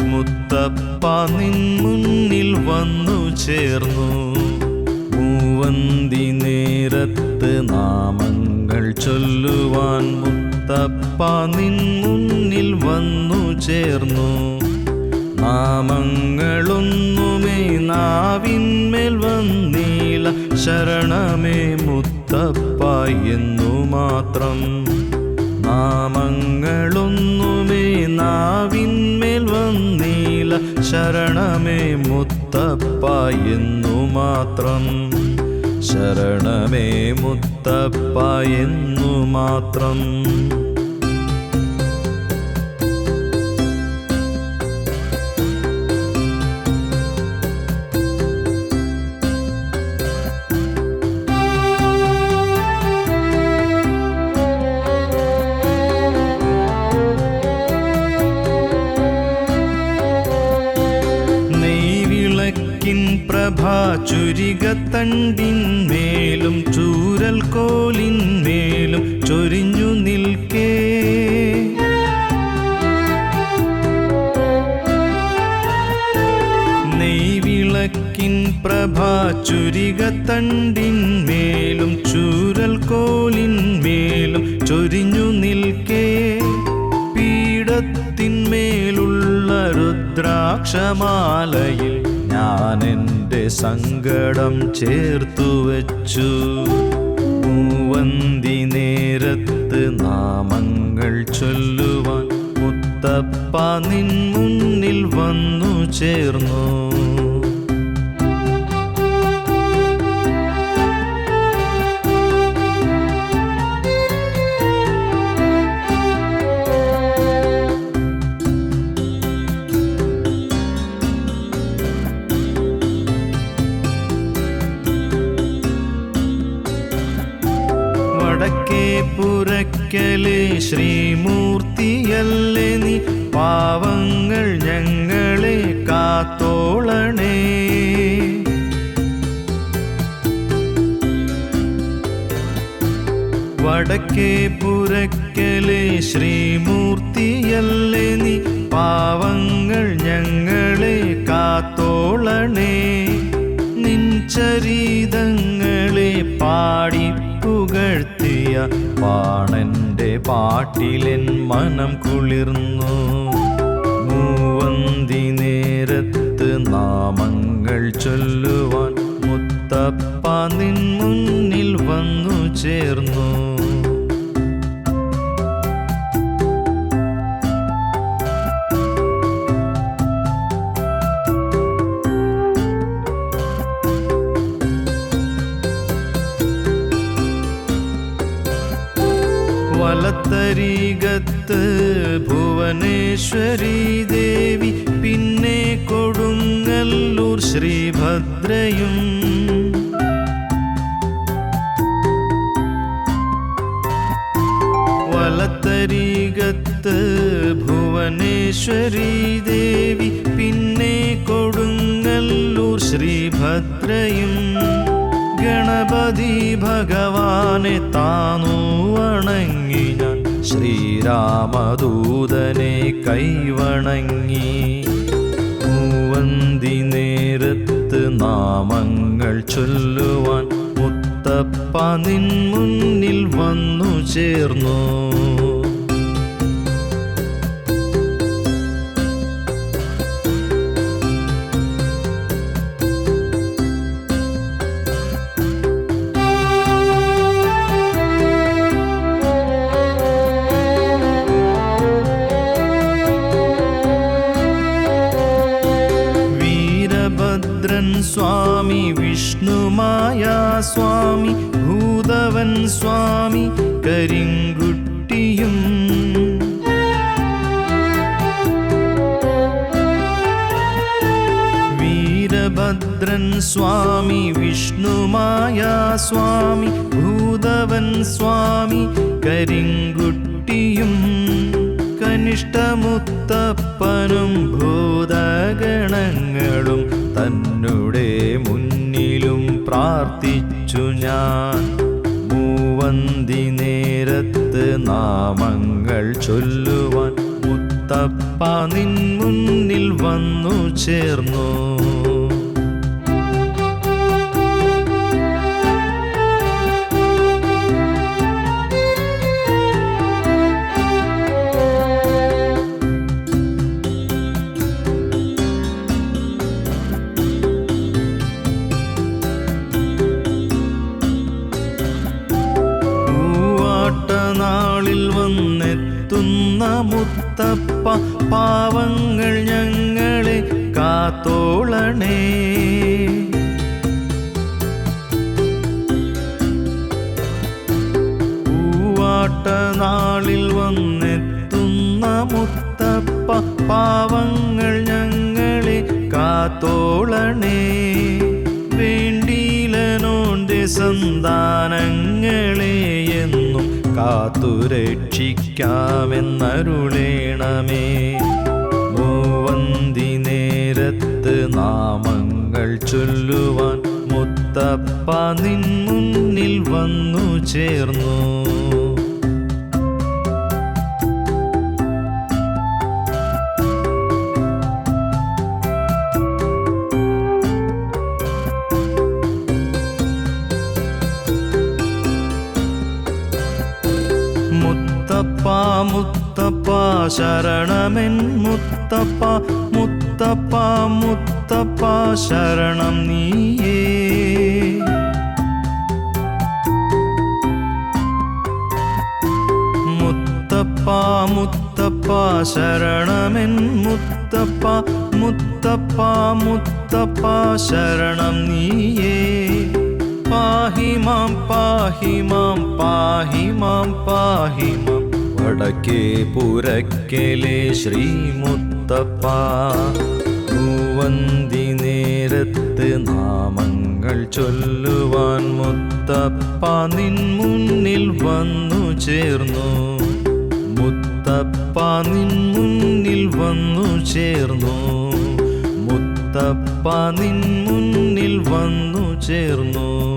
മുത്തപ്പ നിൻ മുന്നിൽ വന്നു ചേർന്നു. മൂവന്തി നേരത്ത് നാമങ്ങൾ ചൊല്ലുവാൻ മുത്തപ്പ നിൻ മുന്നിൽ വന്നു ചേർന്നു. നാമങ്ങളൊന്നുമേ നാവിന്മേൽ വന്നീല ശരണമേ മുത്തപ്പ എന്നു മാത്രം. നാമങ്ങളൊന്നുമേ ശരണമേ മുത്തപ്പ എന്നു മാത്രം. ശരണമേ മുത്തപ്പ എന്നു മാത്രം. നെയ്വിളക്കിൻ പ്രഭാ ചുരികത്തണ്ടിന്മേലും ചൂരൽ കോലിന്മേലും ചൊരിഞ്ഞു നിൽക്കേ. നെയ്വിളക്കിൻ പ്രഭാ ചുരികത്തണ്ടിന്മേലും ചൂരൽ കോലിന്മേലും ചൊരിഞ്ഞു നിൽക്കേ. പീഠത്തിന്മേലുള്ള രുദ്രാക്ഷമാലയിൽ ഞാൻ എന്റെ സങ്കടം ചേർത്തു വച്ചു. മൂവന്തി നേരത്ത് നാമങ്ങൾ ചൊല്ലുവാൻ മുത്തപ്പ നിൻ മുന്നിൽ വന്നു ചേർന്നു. പുരക്കലെ ശ്രീമൂർത്തിയല്ലേ നീ? പാവങ്ങൾ ഞങ്ങളെ കാത്തോളണേ. വടക്കേ പുരക്കലെ ശ്രീമൂർത്തിയല്ലേ നീ? പാവങ്ങൾ ഞങ്ങളെ കാത്തോളണേ. നിൻ ചരിതങ്ങളെ പാടി പുകഴ്ത്തിയ പാണന്റെ പാട്ടിലെൻ മനം കുളിർന്നു. മൂവന്തി നേരത്ത് നാമങ്ങൾ ചൊല്ലുവാൻ മുത്തപ്പ നിൻ മുന്നിൽ വന്നു ചേർന്നു. വലത്തരീകത്ത് ഭുവനേശ്വരി ദേവി പിന്നെ കൊടുങ്ങല്ലൂർ ശ്രീഭദ്രയും. വലത്തരീകത്ത് ഭുവനേശ്വരി ദേവി പിന്നെ കൊടുങ്ങല്ലൂർ ശ്രീഭദ്രയും. ഗണപതി ഭഗവാനെ താനു വണങ്ങി ഞാൻ. ശ്രീരാമദൂതനെ കൈവണങ്ങി. മൂവന്തി നേരത്ത് നാമങ്ങൾ ചൊല്ലുവാൻ മുത്തപ്പ നിൻ മുന്നിൽ വന്നു ചേർന്നു. സ്വാമി ഭൂതവൻ സ്വാമി കരിങ്കുട്ടിയും. വീരഭദ്രൻ സ്വാമി വിഷ്ണുമായ സ്വാമി ഭൂതവൻ സ്വാമി കരിങ്കുട്ടിയും. കനിഷ്ഠമുത്തപ്പനും ഭൂതഗണങ്ങളും തന്നുടേ മുന്നിലും പ്രാർത്ഥിച്ചു. ഞാൻ. മൂവന്തി നേരത്ത് നാമങ്ങൾ ചൊല്ലുവാൻ മുത്ത മുത്തപ്പ നിൻ മുന്നിൽ വന്നു ചേർന്നു. മുത്തപ്പ പാവങ്ങൾ ഞങ്ങളെ കാത്തോളണേ. നാളിൽ വന്നെത്തുന്ന മുത്തപ്പ പാവങ്ങൾ ഞങ്ങളെ കാത്തോളണേ. വേണ്ടീലനോന്റെ സന്താനങ്ങളെ എന്നും കാത്തുരക്ഷിക്കാമെന്നരുളേണമേ. മൂവന്തി നേരത്ത് നാമങ്ങൾ ചൊല്ലുവാൻ മുത്തപ്പ നിൻ മുന്നിൽ വന്നു ചേർന്നു. മുത്തപ്പ ശരണമെൻ മുത്തപ്പ മുത്തപ്പ മുത്തപ്പ ശരണം നീയേ. മുത്തപ്പ മുത്തപ്പ ശരണമെൻ മുത്തപ്പ മുത്തപ്പ മുത്തപ്പ ശരണം നീയേ. പാഹിമാം പാഹിമാം പാഹി മാം പാഹി മാം പാഹി മാം. വടക്കേ പുരക്കലെ ശ്രീമുത്തപ്പ. മൂവന്തി നേരത്ത് നാമങ്ങൾ ചൊല്ലുവാൻ മുത്തപ്പ നിൻ മുന്നിൽ വന്നു ചേർന്നു. മുത്തപ്പ നിൻ മുന്നിൽ വന്നു ചേർന്നു. മുത്തപ്പ നിൻ മുന്നിൽ വന്നു ചേർന്നു.